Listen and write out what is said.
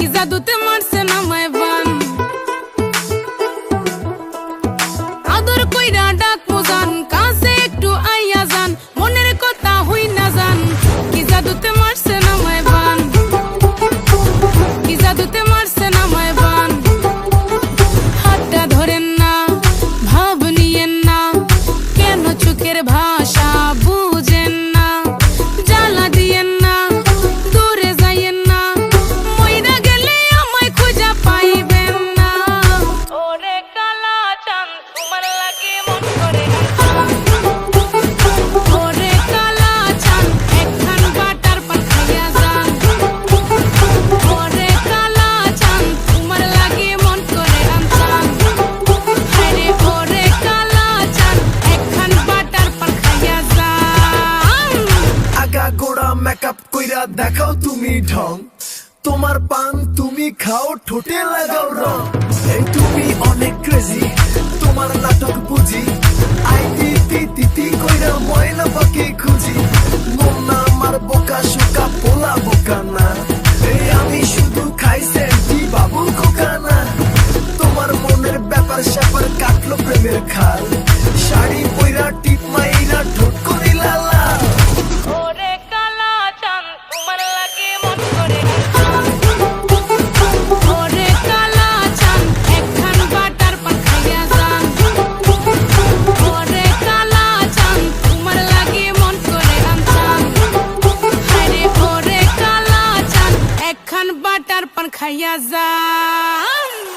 কি জাদুতে মারছে না মায় মেকআপ কইরা দেখাও তুমি ঢং। তোমার পান তুমি খাও, ঠোঁটে লাগাও রং। এই তুমি অনেক ক্রেজি তোমার নাটক বুঝি। আই কইরা খুঁজি। আমার বোকা পোলা বোকা না। এই আমি শুধু খাই সেন্টি বাবু খোকা না। তোমার মনের ব্যাপার স্যাপার কাটলো প্রেমের খাল। শাড়ি পইরা টিপ মাইরা મીટર પણ ખાયા જા